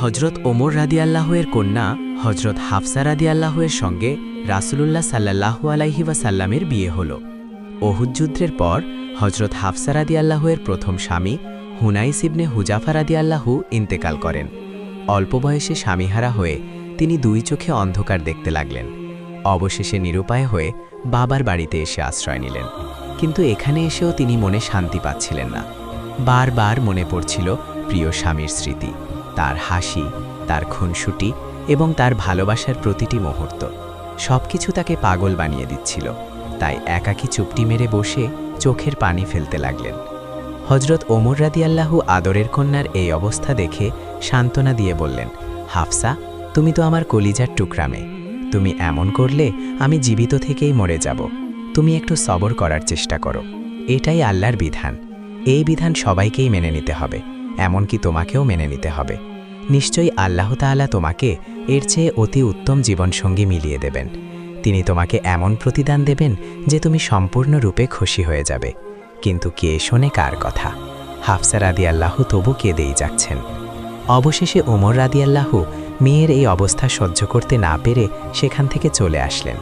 হজরত ওমর রাদিয়াল্লাহুয়ের কন্যা হজরত হাফসা রাদিয়াল্লাহুয়ের সঙ্গে রাসুলুল্লাহ সাল্লাহু আলাইহি ওয়াসাল্লামের বিয়ে হল। ওহুদ যুদ্ধের পর হজরত হাফসা রাদিয়াল্লাহুয়ের প্রথম স্বামী হুনাইস ইবনে হুজাফা রাদিয়াল্লাহু ইন্তেকাল করেন। অল্প বয়সে স্বামীহারা হয়ে তিনি দুই চোখে অন্ধকার দেখতে লাগলেন। অবশেষে নিরুপায় হয়ে বাবার বাড়িতে এসে আশ্রয় নিলেন। কিন্তু এখানে এসেও তিনি মনে শান্তি পাচ্ছিলেন না। বারবার মনে পড়ছিল প্রিয় স্বামীর স্মৃতি। তার হাসি, তার খুনসুটি এবং তার ভালোবাসার প্রতিটি মুহূর্ত। সবকিছু তাকে পাগল বানিয়ে দিচ্ছিল। তাই একাকী চুপটি মেরে বসে চোখের পানি ফেলতে লাগলেন। হজরত ওমর রাদিয়াল্লাহু আদরের কন্যার এই অবস্থা দেখে সান্ত্বনা দিয়ে বললেন, হাফসা, তুমি তো আমার কলিজার টুকরামে। তুমি এমন করলে আমি জীবিত থেকেই মরে যাব। তুমি একটু সবর করার চেষ্টা করো। এটাই আল্লাহর বিধান। এই বিধান সবাইকেই মেনে নিতে হবে। এমনকি তোমাকেও মেনে নিতে হবে। নিশ্চয়ই আল্লাহ তাআলা তোমাকে এর চেয়ে অতি উত্তম জীবনসঙ্গী মিলিয়ে দেবেন। তিনি তোমাকে এমন প্রতিদান দেবেন যে তুমি সম্পূর্ণরূপে খুশি হয়ে যাবে। কিন্তু কে শোনে কার কথা? হাফসা রাদি আল্লাহ তবু কেঁদেই যাচ্ছেন। অবশেষে ওমর রাদি আল্লাহ মেয়ের এই অবস্থা সহ্য করতে না পেরে সেখান থেকে চলে আসলেন।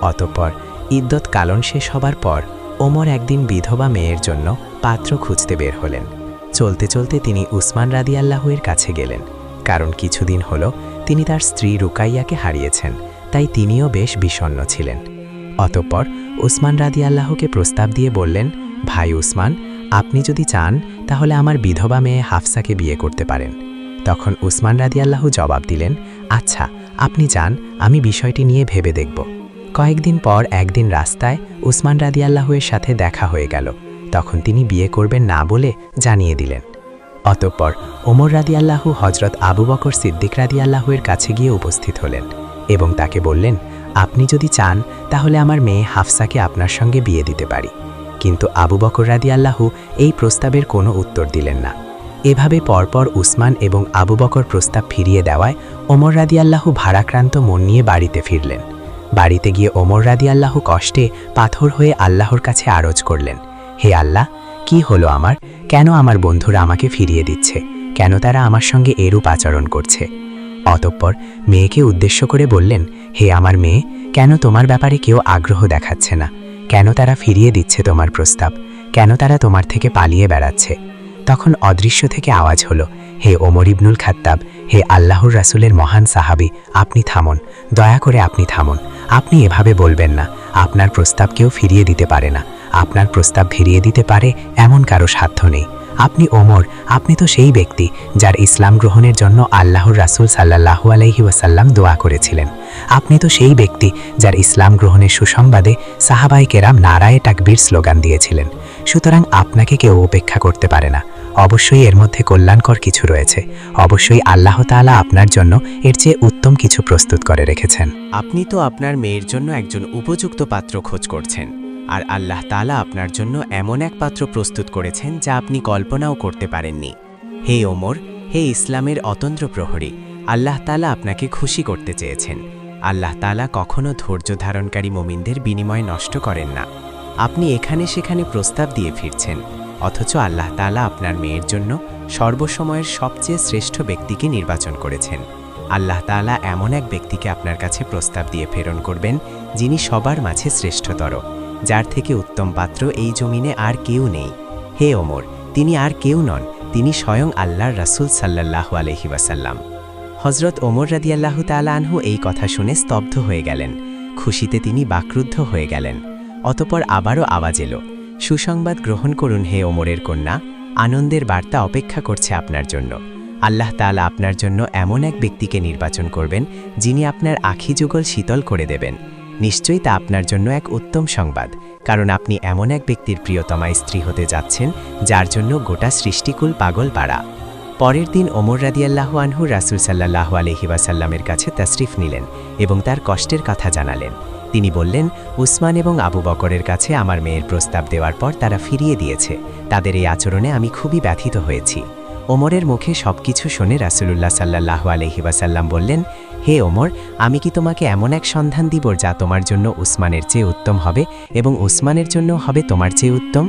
অতঃপর ইদ্যত কালন শেষ হবার পর ওমর একদিন বিধবা মেয়ের জন্য পাত্র খুঁজতে বের হলেন। চলতে চলতে তিনি উসমান রাদি আল্লাহের কাছে গেলেন। কারণ কিছুদিন হল তিনি তার স্ত্রী রুকাইয়াকে হারিয়েছেন, তাই তিনিও বেশ বিষণ্ণ ছিলেন। অতঃপর উসমান রাদি আল্লাহকে প্রস্তাব দিয়ে বললেন, ভাই উসমান, আপনি যদি চান, তাহলে আমার বিধবা মেয়ে হাফসাকে বিয়ে করতে পারেন। তখন উসমান রাদি আল্লাহ জবাব দিলেন আচ্ছা আপনি যান, আমি বিষয়টি নিয়ে ভেবে দেখব। কয়েকদিন পর একদিন রাস্তায় উসমান রাদি আল্লাহের সাথে দেখা হয়ে গেল। তখন তিনি বিয়ে করবেন না বলে জানিয়ে দিলেন। অতঃপর ওমর রাদি আল্লাহু হজরত আবু বকর সিদ্দিক রাদি আল্লাহের কাছে গিয়ে উপস্থিত হলেন এবং তাকে বললেন, আপনি যদি চান, তাহলে আমার মেয়ে হাফসাকে আপনার সঙ্গে বিয়ে দিতে পারি। কিন্তু আবু বকর রাদি আল্লাহু এই প্রস্তাবের কোনো উত্তর দিলেন না। এভাবে পরপর উসমান এবং আবু বকর প্রস্তাব ফিরিয়ে দেওয়ায় ওমর রাদি আল্লাহু ভারাক্রান্ত মন নিয়ে বাড়িতে ফিরলেন। বাড়িতে গিয়ে ওমর রাদি আল্লাহু কষ্টে পাথর হয়ে আল্লাহর কাছে আরজ করলেন। হে আল্লাহ, কি হলো আমার? কেন আমার বন্ধুরা আমাকে ফিরিয়ে দিচ্ছে? কেন তারা আমার সঙ্গে এরূপ আচরণ করছে? অতঃপর মেয়েকে উদ্দেশ্য করে বললেন, হে আমার মেয়ে, কেন তোমার ব্যাপারে কেউ আগ্রহ দেখাচ্ছে না? কেন তারা ফিরিয়ে দিচ্ছে তোমার প্রস্তাব? কেন তারা তোমার থেকে পালিয়ে বেড়াচ্ছে? তখন অদৃশ্য থেকে আওয়াজ হলো, হে ওমর ইবনুল খাত্তাব হে আল্লাহর রাসুলের মহান সাহাবি, আপনি থামুন। দয়া করে আপনি থামুন। আপনি এভাবে বলবেন না, আপনার প্রস্তাব কেউ ফিরিয়ে দিতে পারে না। আপনার প্রস্তাব ফিরিয়ে দিতে পারে এমন কারও সাধ্য নেই। আপনি ওমর, আপনি তো সেই ব্যক্তি যার ইসলাম গ্রহণের জন্য আল্লাহর রাসুল সাল্লাহু আলাইহি ওয়াসাল্লাম দোয়া করেছিলেন। আপনি তো সেই ব্যক্তি যার ইসলাম গ্রহণের সুসংবাদে সাহাবাই কেরাম নারায়ে টাকবীর স্লোগান দিয়েছিলেন। সুতরাং আপনাকে কেউ উপেক্ষা করতে পারে না। অবশ্যই এর মধ্যে কল্যাণকর কিছু রয়েছে। অবশ্যই আল্লাহ তাআলা আপনার জন্য এর চেয়ে উত্তম কিছু প্রস্তুত করে রেখেছেন। আপনি তো আপনার মেয়ের জন্য একজন উপযুক্ত পাত্র খোঁজ করছেন, আর আল্লাহ তালা আপনার জন্য এমন এক পাত্র প্রস্তুত করেছেন যা আপনি কল্পনাও করতে পারেননি। হে ওমর, হে ইসলামের অতন্ত্র প্রহরী, আল্লাহ তালা আপনাকে খুশি করতে চেয়েছেন। আল্লাহ তালা কখনো ধৈর্য ধারণকারী মোমিনদের বিনিময় নষ্ট করেন না। আপনি এখানে সেখানে প্রস্তাব দিয়ে ফিরছেন। অথচ আল্লাহ তাআলা আপনার মেয়ের জন্য সর্বসময়ের সবচেয়ে শ্রেষ্ঠ ব্যক্তিকে নির্বাচন করেছেন। আল্লাহ তাআলা এমন এক ব্যক্তিকে আপনার কাছে প্রস্তাব দিয়ে প্রেরণ করবেন, যিনি সবার মাঝে শ্রেষ্ঠতর, যার থেকে উত্তম পাত্র এই জমিনে আর কেউ নেই। হে ওমর, তিনি আর কেউ নন, তিনি স্বয়ং আল্লাহর রাসূল সাল্লাল্লাহু আলহি ওয়াসাল্লাম। হজরত ওমর রাদিয়াল্লাহু তাআলা আনহু এই কথা শুনে স্তব্ধ হয়ে গেলেন। খুশিতে তিনি বাক্রুদ্ধ হয়ে গেলেন। অতপর আবারও আওয়াজ এলো সুসংবাদ গ্রহণ করুন হে ওমরের কন্যা। আনন্দের বার্তা অপেক্ষা করছে আপনার জন্য। আল্লাহ তাআলা আপনার জন্য এমন এক ব্যক্তিকে নির্বাচন করবেন, যিনি আপনার আখি যুগল শীতল করে দেবেন। নিশ্চয়ই তা আপনার জন্য এক উত্তম সংবাদ, কারণ আপনি এমন এক ব্যক্তির প্রিয়তমা স্ত্রী হতে যাচ্ছেন, যার জন্য গোটা সৃষ্টিকুল পাগল পাড়া। পরের দিন ওমর রাদিয়াল্লাহু আনহু রাসুল সাল্লাহ আলহি ওয়াসাল্লামের কাছে তাশরিফ নিলেন এবং তার কষ্টের কথা জানালেন। তিনি বললেন, উসমান এবং আবু বকরের কাছে আমার মেয়ের প্রস্তাব দেওয়ার পর তারা ফিরিয়ে দিয়েছে। তাদের এই আচরণে আমি খুবই ব্যথিত হয়েছি। ওমরের মুখে সবকিছু শুনে রাসুলুল্লাহ সাল্লাহ আলহি ওয়াসাল্লাম বললেন, হে ওমর, আমি কি তোমাকে এমন এক সন্ধান দিব যা তোমার জন্য উসমানের চেয়ে উত্তম হবে এবং উসমানের জন্য হবে তোমার চেয়ে উত্তম?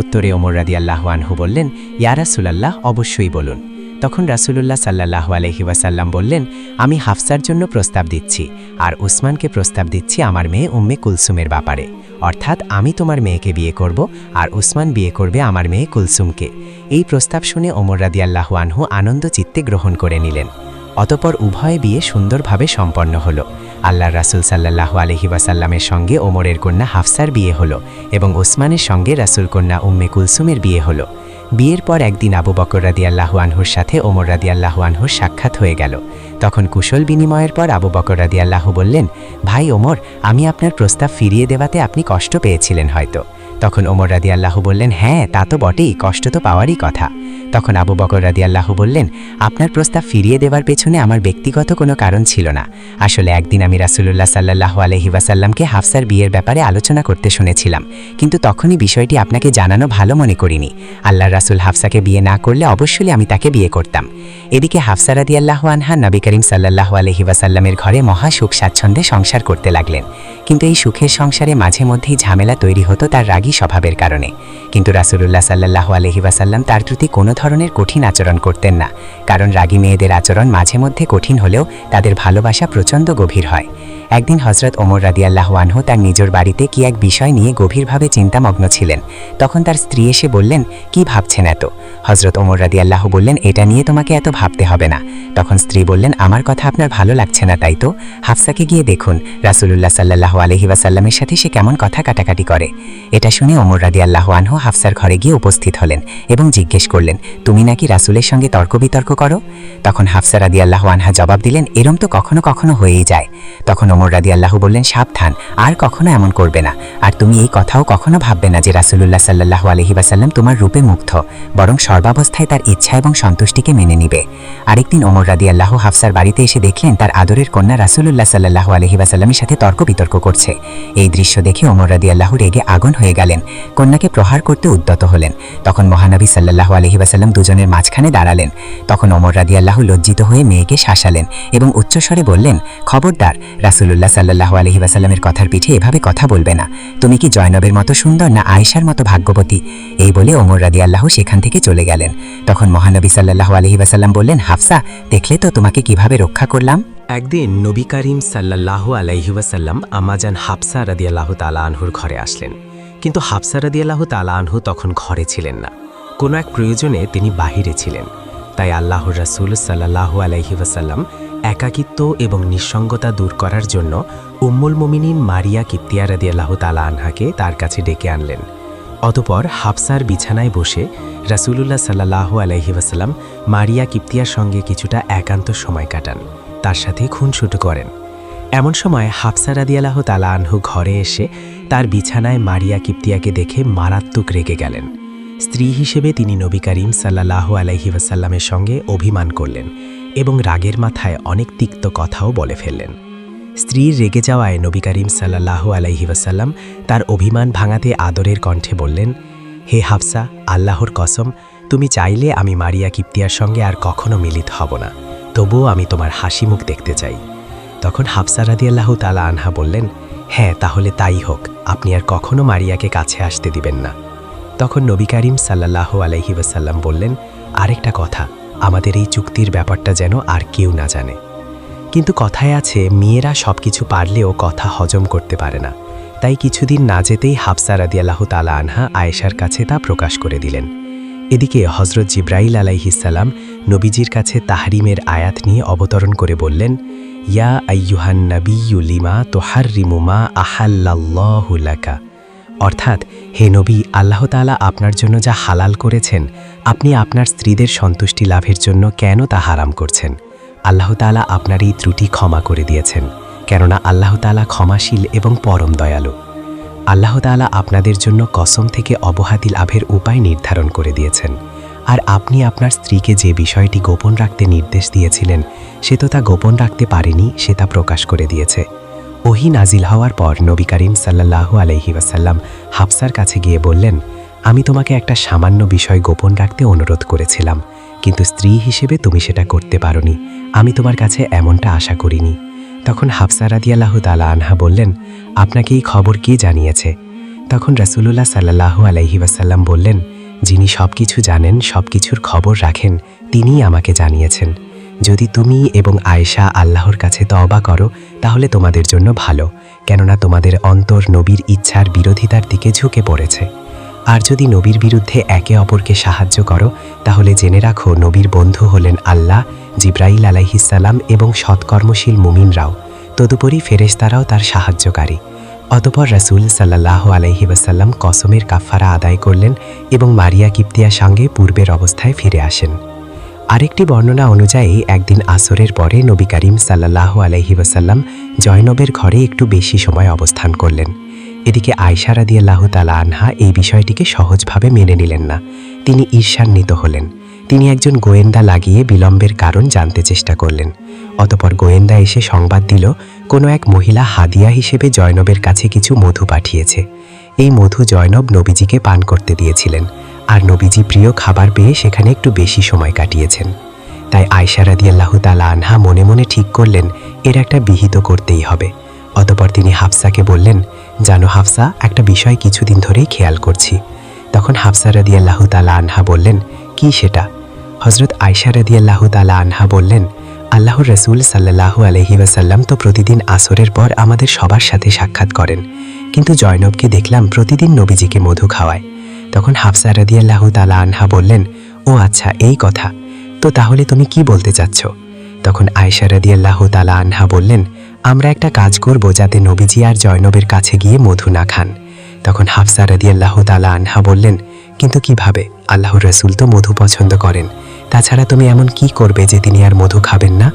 উত্তরে ওমর রাদি আল্লাহ আনহু বললেন ইয়ারাসুলাল্লাহ অবশ্যই বলুন। তখন রাসূলুল্লাহ সাল্লাল্লাহু আলহি ওয়াসাল্লাম বললেন, আমি হাফসার জন্য প্রস্তাব দিচ্ছি আর উসমানকে প্রস্তাব দিচ্ছি আমার মেয়ে উম্মে কুলসুমের ব্যাপারে। অর্থাৎ আমি তোমার মেয়েকে বিয়ে করব আর উসমান বিয়ে করবে আমার মেয়ে কুলসুমকে। এই প্রস্তাব শুনে ওমর রাদিয়াল্লাহু আনহু আনন্দ চিত্তে গ্রহণ করে নিলেন। অতপর উভয় বিয়ে সুন্দরভাবে সম্পন্ন হলো। আল্লাহ রাসুল সাল্লাহ আলহি ওয়াসাল্লামের সঙ্গে ওমরের কন্যা হাফসার বিয়ে হলো এবং ওসমানের সঙ্গে রাসুল কন্যা উম্মে কুলসুমের বিয়ে হলো। বিয়ের পর একদিন আবু বকর রাদিয়াল্লাহু আনহুর সাথে ওমর রাদিয়াল্লাহু আনহুর সাক্ষাৎ হয়ে গেল। তখন কুশল বিনিময়ের পর আবু বকর রাদিয়াল্লাহু বললেন, ভাই ওমর, আমি আপনার প্রস্তাব ফিরিয়ে দেওয়াতে আপনি কষ্ট পেয়েছিলেন হয়তো। তখন ওমর রাদিয়াল্লাহু বললেন হ্যাঁ তা তো বটেই, কষ্ট তো পাওয়ারই কথা। তখন আবু বকর রাদিয়াল্লাহু বললেন, আপনার প্রস্তাব ফিরিয়ে দেওয়ার পেছনে আমার ব্যক্তিগত কোনো কারণ ছিল না। আসলে একদিন আমি রাসুলুল্লাহ সাল্লাহ আলহি ওয়াসাল্লামকে হাফসার বিয়ের ব্যাপারে আলোচনা করতে শুনেছিলাম। কিন্তু তখনই বিষয়টি আপনাকে জানানো ভালো মনে করিনি। আল্লাহ রাসুল হাফসাকে বিয়ে না করলে অবশ্যই আমি তাকে বিয়ে করতাম। এদিকে হাফসা রাদিয়াল্লাহু আনহা নবী করিম সাল্লাহ আলহি ওয়াসাল্লামের ঘরে মহা সুখ স্বাচ্ছন্দ্যে সংসার করতে লাগলেন। কিন্তু এই সুখের সংসারে মাঝে মধ্যেই ঝামেলা তৈরি হতো, তার রাগী স্বভাবের কারণে। কিন্তু রাসুলুল্লাহ সাল্লাহ আলহি ওয়াসাল্লাম তার প্রতি কোনো ধরনের কঠিন আচরণ করতেন না। কারণ রাগী মেয়েদের আচরণ মাঝে মধ্যে কঠিন হলেও তাদের ভালোবাসা প্রচণ্ড গভীর হয়। একদিন হজরত ওমর রাদিয়াল্লাহু আনহু তার নিজের বাড়িতে কি এক বিষয় নিয়ে গভীরভাবে চিন্তামগ্ন ছিলেন। তখন তার স্ত্রী এসে বললেন, কি ভাবছেন এত? হজরত ওমর রাদিয়াল্লাহু বললেন, এটা নিয়ে তোমাকে এত ভাবতে হবে না। তখন স্ত্রী বললেন, আমার কথা আপনার ভালো লাগছে না, তাই তো? হাফসাকে গিয়ে দেখুন, রাসুলুল্লাহ সাল্লাহ আলহি ওয়াসাল্লামের সাথে সে কেমন কথা কাটাকাটি করে। এটা শুনে ওমর রাদিয়াল্লাহু আনহু হাফসার ঘরে গিয়ে উপস্থিত হলেন এবং জিজ্ঞেস করলেন, তুমি নাকি রাসুলের সঙ্গে তর্ক বিতর্ক করো? তখন হাফসা রাদিয়াল্লাহু আনহা জবাব দিলেন, এরম তো কখনো কখনো হয়েই যায়। তখন ওমর রাদিয়াল্লাহু বললেন, সাবধান, আর কখনো এমন করবে না। আর তুমি এই কথাও কখনো ভাববে না যে রাসুলুল্লাহ সাল্লাহ আলহি ওয়াসাল্লাম তোমার রূপে মুগ্ধ, বরং সর্বাবস্থায় তার ইচ্ছা এবং সন্তুষ্টিকে মেনে নিবে। আরেকদিন ওমর রাদিয়াল্লাহু হাফসার বাড়িতে এসে দেখলেন, তার আদরের কন্যা রাসুলুল্লাহ সাল্লাহ আলহি ওয়াসাল্লামের সাথে তর্ক বিতর্ক করছে। এই দৃশ্য দেখে ওমর রাদিয়াল্লাহু রেগে আগুন হয়ে গেলেন। কন্যাকে প্রহার করতে উদ্যত হলেন। তখন মহানবী সাল্লাহ আলহি ওয়াসাল্লাম দুজনের মাঝখানে দাঁড়ালেন। তখন ওমর আল্লাহ লজ্জিত হয়ে মেয়েকে শাসালেন এবং উচ্চস্বরে বললেন, খবরদার রাসুলুল্লাহ সাল্লাহ আলহি ওয়াসাল্লামের কথার পিঠে এভাবে কথা বলবে না। তুমি কি জয়নবের মতো সুন্দর না আয়েশার মতো ভাগ্যবতী? এই বলে ওমর রাদিয়াল্লাহু সেখান থেকে চলে গেলেন। তখন মহানবী সাল্লাহ আলহি ওয়াসাল্লাম বললেন, হাফসা, দেখলে তো তোমাকে কীভাবে রক্ষা করলাম? একদিন নবী করিম সাল্লাহ আলাইহুয়াসাল্লাম আমাজান হাফসা রাদিয়াল্লাহ তালা আনহুর ঘরে আসলেন। কিন্তু হাফসা রাদিয়াল্লাহ তালা আনহু তখন ঘরে ছিলেন না। কোনো এক প্রয়োজনে তিনি বাহিরে ছিলেন। তাই আল্লাহর রাসুল সাল্লাহ আলাইহিবাসাল্লাম একাকিত্ব এবং নিঃসঙ্গতা দূর করার জন্য উম্মুল মোমিনিন মারিয়া কিপ্তিয়া রাদিয়াল্লাহ তালা আনহাকে তার কাছে ডেকে আনলেন। অতপর হাফসার বিছানায় বসে রাসূলুল্লাহ সাল্লাহ আলাইহিবাসাল্লাম মারিয়া কিপ্তিয়ার সঙ্গে কিছুটা একান্ত সময় কাটান। তার সাথে খুনসুটো করেন। এমন সময় হাফসা রাদিয়াল্লাহ তালা আনহু ঘরে এসে তার বিছানায় মারিয়া কিপ্তিয়াকে দেখে মারাত্মক রেগে গেলেন। স্ত্রী হিসেবে তিনি নবী করিম সাল্লাহ আলাইহি ওয়াসাল্লামের সঙ্গে অভিমান করলেন। এবং রাগের মাথায় অনেক তিক্ত কথাও বলে ফেললেন। স্ত্রীর রেগে যাওয়ায় নবী করিম সাল্লাহ আলাইহি ওয়াসাল্লাম তার অভিমান ভাঙাতে আদরের কণ্ঠে বললেন, হে হাফসা, আল্লাহর কসম, তুমি চাইলে আমি মারিয়া কিপ্তিয়ার সঙ্গে আর কখনো মিলিত হব না, তবুও আমি তোমার হাসি মুখ দেখতে চাই। তখন হাফসা রাদিয়াল্লাহু তালা আনহা বললেন হ্যাঁ তাহলে তাই হোক, আপনি আর কখনো মারিয়াকে কাছে আসতে দিবেন না। তখন নবী করিম সাল্লাহ আলাইহি ওয়াসাল্লাম বললেন, আরেকটা কথা আমাদের এই চুক্তির ব্যাপারটা যেন আর কেউ না জানে। কিন্তু কথায় আছে, মেয়েরা সব কিছু পারলেও কথা হজম করতে পারে না। তাই কিছুদিন না যেতেই হাফসা রাদিয়াল্লাহু তালা আনহা আয়েশার কাছে তা প্রকাশ করে দিলেন। এদিকে হজরত জিব্রাইল আলাইহিসাল্লাম নবীজির কাছে তাহরিমের আয়াত নিয়ে অবতরণ করে বললেন, ইয়া আইয়ুহান নবিয়ু লিমা তোহার রিমুমা আহাল্লাল্লাহু লাকা? অর্থাৎ, হে নবী, আল্লাহ তাআলা আপনার জন্য যা হালাল করেছেন আপনি আপনার স্ত্রীদের সন্তুষ্টি লাভের জন্য কেন তা হারাম করছেন? আল্লাহ তাআলা আপনার এই ত্রুটি ক্ষমা করে দিয়েছেন, কেননা আল্লাহ তাআলা ক্ষমাশীল এবং পরম দয়ালু। আল্লাহ তাআলা আপনাদের জন্য কসম থেকে অবহাতি লাভের উপায় নির্ধারণ করে দিয়েছেন। আর আপনি আপনার স্ত্রীকে যে বিষয়টি গোপন রাখতে নির্দেশ দিয়েছিলেন, সে তো তা গোপন রাখতে পারেনি, সে তা প্রকাশ করে দিয়েছে। ওহি নাজিল হওয়ার পর নবী করিম সাল্লাল্লাহু আলহি ওয়াসাল্লাম হাফসার কাছে গিয়ে বললেন আমি তোমাকে একটা সামান্য বিষয় গোপন রাখতে অনুরোধ করেছিলাম, কিন্তু স্ত্রী হিসেবে তুমি সেটা করতে পারোনি। আমি তোমার কাছে এমনটা আশা করিনি। তখন হাফসা রাদিয়াল্লাহু তালা আনহা বললেন, আপনাকে এই খবর কে জানিয়েছে? তখন রাসূলুল্লাহ সাল্লাল্লাহু আলাইহি ওয়াসাল্লাম বললেন, যিনি সব কিছু জানেন সব কিছুর খবর রাখেন, তিনিই আমাকে জানিয়েছেন। যদি তুমি এবং আয়েশা আল্লাহর কাছে তওবা করো, তাহলে তোমাদের জন্য ভালো, কেননা তোমাদের অন্তর নবীর ইচ্ছার বিরোধিতার দিকে ঝুঁকে পড়েছে। আর যদি নবীর বিরুদ্ধে একে অপরকে সাহায্য করো, তাহলে জেনে রাখো নবীর বন্ধু হলেন আল্লাহ, জিব্রাইল আলাইহিসাল্লাম এবং সৎকর্মশীল মুমিনরাও। তদুপরি ফেরেশতারাও তার সাহায্যকারী। অতপর রাসূল সাল্লাহ আলাইহি ওয়াসাল্লাম কসমের কাফারা আদায় করলেন এবং মারিয়া কিপ্তিয়ার সঙ্গে পূর্বের অবস্থায় ফিরে আসেন। আরেকটি বর্ণনা অনুযায়ী, একদিন আসরের পরে নবী করিম সাল্লাহ আলাইহি ওয়াসাল্লাম জয়নবের ঘরে একটু বেশি সময় অবস্থান করলেন। এদিকে আয়সা রাদিয়াল্লাহু তালা আনহা এই বিষয়টিকে সহজভাবে মেনে নিলেন না। তিনি ঈর্ষান্বিত হলেন। তিনি একজন গোয়েন্দা লাগিয়ে বিলম্বের কারণ জানতে চেষ্টা করলেন। অতপর গোয়েন্দা এসে সংবাদ দিল, কোনো এক মহিলা হাদিয়া হিসেবে জয়নবের কাছে কিছু মধু পাঠিয়েছে। এই মধু জয়নব নবীজিকে পান করতে দিয়েছিলেন। আর নবীজি প্রিয় খাবার পেয়ে সেখানে একটু বেশি সময় কাটিয়েছেন। তাই আয়সা রাদিয়াল্লাহু তালা আনহা মনে মনে ঠিক করলেন, এর একটা বিহিত করতেই হবে। অতপর তিনি হাফসাকে বললেন জানো হাফসা, একটা বিষয় কিছুদিন ধরেই খেয়াল করছি। তখন হাফসা রাদিয়াল্লাহু তালা আনহা বললেন, কি সেটা? হজরত আয়সা রাদিয়াল্লাহু তালা আনহা বললেন, আল্লাহর রসুল সাল্লাহু আলহি ওয়াসাল্লাম তো প্রতিদিন আসরের পর আমাদের সবার সাথে সাক্ষাৎ করেন। কিন্তু জয়নবকে দেখলাম প্রতিদিন নবীজিকে মধু খাওয়ায়। তখন হাফসা রাদিয়াল্লাহু তালা আনহা বললেন, ও আচ্ছা এই কথা। তো তাহলে তুমি কি বলতে চাচ্ছ? তখন আয়সা রাদিয়াল্লাহু তালা আনহা বললেন আমরা একটা কাজ করব যাতে নবীজি আর জয়নবের কাছে গিয়ে মধু না খান। তখন হাফসা রাদিয়াল্লাহু তালা আনহা বললেন, কিন্তু কীভাবে? আল্লাহর রসুল তো মধু পছন্দ করেন। তাছাড়া তুমি এমন কি করবে যে তিনি আর মধু খাবেন না?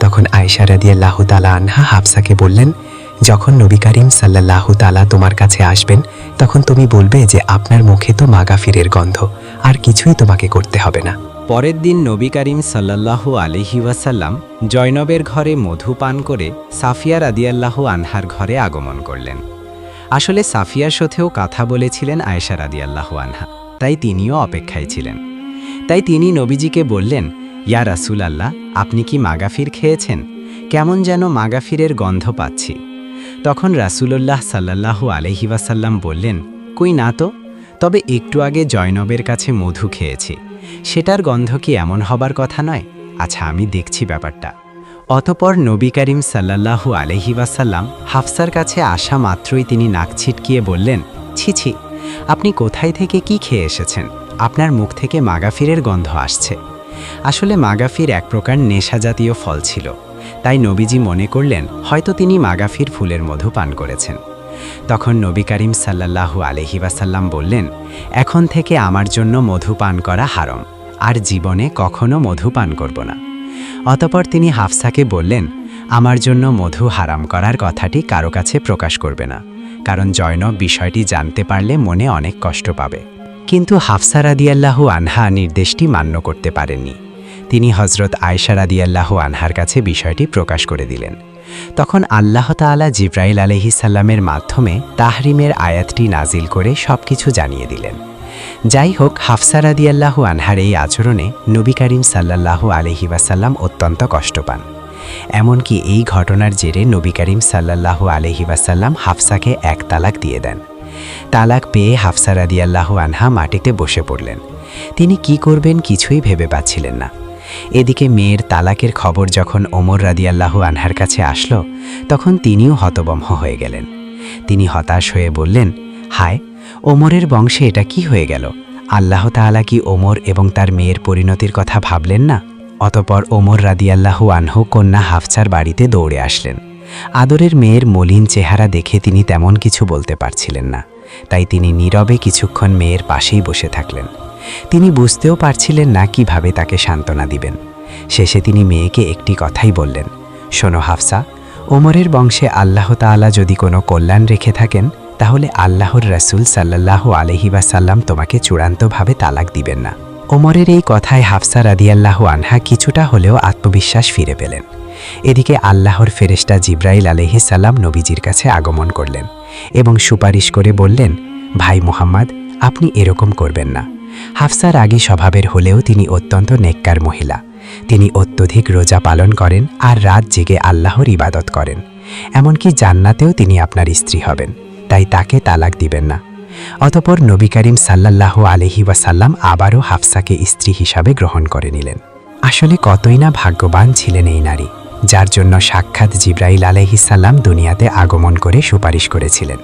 তখন আয়সা রাদিয়াল্লাহু তালা আনহা হাফসাকে বললেন, যখন নবী করিম সাল্লাল্লাহু তালা তোমার কাছে আসবেন, তখন তুমি বলবে যে আপনার মুখে তো মাগাফিরের গন্ধ, আর কিছুই তোমাকে করতে হবে না। পরের দিন নবী করিম সাল্লাল্লাহু আলহি ওয়াসাল্লাম জয়নবের ঘরে মধু পান করে সাফিয়া রাদিয়াল্লাহু আনহার ঘরে আগমন করলেন। আসলে সাফিয়ার সাথেও কথা বলেছিলেন আয়েশা রাদিয়াল্লাহু আনহা, তাই তিনিও অপেক্ষায় ছিলেন। তাই তিনি নবীজিকে বললেন, ইয়া রাসুল আল্লাহ আপনি কি মাগাফির খেয়েছেন? কেমন যেন মাগাফিরের গন্ধ পাচ্ছি। তখন রাসূলুল্লাহ সাল্লাল্লাহু আলহি ওয়াসাল্লাম বললেন, কই না তো, তবে একটু আগে জয়নবের কাছে মধু খেয়েছি। সেটার গন্ধ কি এমন হবার কথা নয়? আচ্ছা আমি দেখছি ব্যাপারটা। অতপর নবী করিম সাল্লাল্লাহু আলহি ওয়াসাল্লাম হাফসার কাছে আসা মাত্রই তিনি নাক ছিটকিয়ে বললেন, ছি ছি, আপনি কোথায় থেকে কি খেয়ে এসেছেন? আপনার মুখ থেকে মাগাফিরের গন্ধ আসছে। আসলে মাগাফির এক প্রকার নেশা জাতীয় ফল ছিল। তাই নবীজি মনে করলেন, হয়তো তিনি মাগাফির ফুলের মধু পান করেছেন। তখন নবী করিম সাল্লাল্লাহু আলহি ওয়াসাল্লাম বললেন, এখন থেকে আমার জন্য মধু পান করা হারম, আর জীবনে কখনো মধু পান করব না। অতপর তিনি হাফসাকে বললেন, আমার জন্য মধু হারাম করার কথাটি কারও কাছে প্রকাশ করবে না, কারণ জয়নব বিষয়টি জানতে পারলে মনে অনেক কষ্ট পাবে। কিন্তু হাফসা রাদিয়াল্লাহু আনহা নির্দেশটি মান্য করতে পারেননি। তিনি হজরত আয়সা রাদিয়াল্লাহু আনহার কাছে বিষয়টি প্রকাশ করে দিলেন। তখন আল্লাহ তাআলা জিব্রাইল আলহিসাল্লামের মাধ্যমে তাহরিমের আয়াতটি নাজিল করে সবকিছু জানিয়ে দিলেন। যাই হোক, হাফসা রাদিয়াল্লাহু আনহার এই আচরণে নবী করিম সাল্লাল্লাহু আলহি ওয়াসাল্লাম অত্যন্ত কষ্ট পান। এমনকি এই ঘটনার জেরে নবী করিম সাল্লাল্লাহু আলহি ওয়াসাল্লাম হাফসাকে এক তালাক দিয়ে দেন। তালাক পেয়ে হাফসা রাদিয়াল্লাহু আনহা মাটিতে বসে পড়লেন। তিনি কি করবেন কিছুই ভেবে পাচ্ছিলেন না। এদিকে মেয়ের তালাকের খবর যখন ওমর রাদিয়াল্লাহু আনহার কাছে আসলো, তখন তিনিও হতবম্হ হয়ে গেলেন। তিনি হতাশ হয়ে বললেন, হায়, ওমরের বংশে এটা কি হয়ে গেল? আল্লাহ তাআলা কি ওমর এবং তার মেয়ের পরিণতির কথা ভাবলেন না? অতপর ওমর রাদিয়াল্লাহু আনহু কন্যা হাফসার বাড়িতে দৌড়ে আসলেন। আদরের মেয়ের মলিন চেহারা দেখে তিনি তেমন কিছু বলতে পারছিলেন না। তাই তিনি নীরবে কিছুক্ষণ মেয়ের পাশেই বসে থাকলেন। তিনি বুঝতেও পারছিলেন না কীভাবে তাকে সান্ত্বনা দিবেন। শেষে তিনি মেয়েকে একটি কথাই বললেন, শোনো হাফসা, ওমরের বংশে আল্লাহ তাআলা যদি কোনো কল্যাণ রেখে থাকেন, তাহলে আল্লাহর রসুল সাল্লাল্লাহু আলহি ওয়াসাল্লাম তোমাকে চূড়ান্তভাবে তালাক দিবেন না। ওমরের এই কথায় হাফসা রাদিয়াল্লাহু আনহা কিছুটা হলেও আত্মবিশ্বাস ফিরে পেলেন। এদিকে আল্লাহর ফেরেশতা জিব্রাইল সাল্লাম নবীজির কাছে আগমন করলেন এবং সুপারিশ করে বললেন, ভাই মুহাম্মদ, আপনি এরকম করবেন না। হাফসার আগে স্বভাবের হলেও তিনি অত্যন্ত নেককার মহিলা। তিনি অত্যধিক রোজা পালন করেন আর রাত জেগে আল্লাহর ইবাদত করেন। এমনকি জান্নাতেও তিনি আপনার স্ত্রী হবেন, তাই তাকে তালাক দিবেন না। অতপর নবী করিম সাল্লাল্লাহু আলহি ওয়াসাল্লাম আবারও হাফসাকে স্ত্রী হিসাবে গ্রহণ করে নিলেন। আসলে কতই না ভাগ্যবান ছিলেন এই নারী, যার জন্য সাক্ষাৎ জিব্রাইল আলাইহিসাল্লাম দুনিয়াতে আগমন করে সুপারিশ করেছিলেন।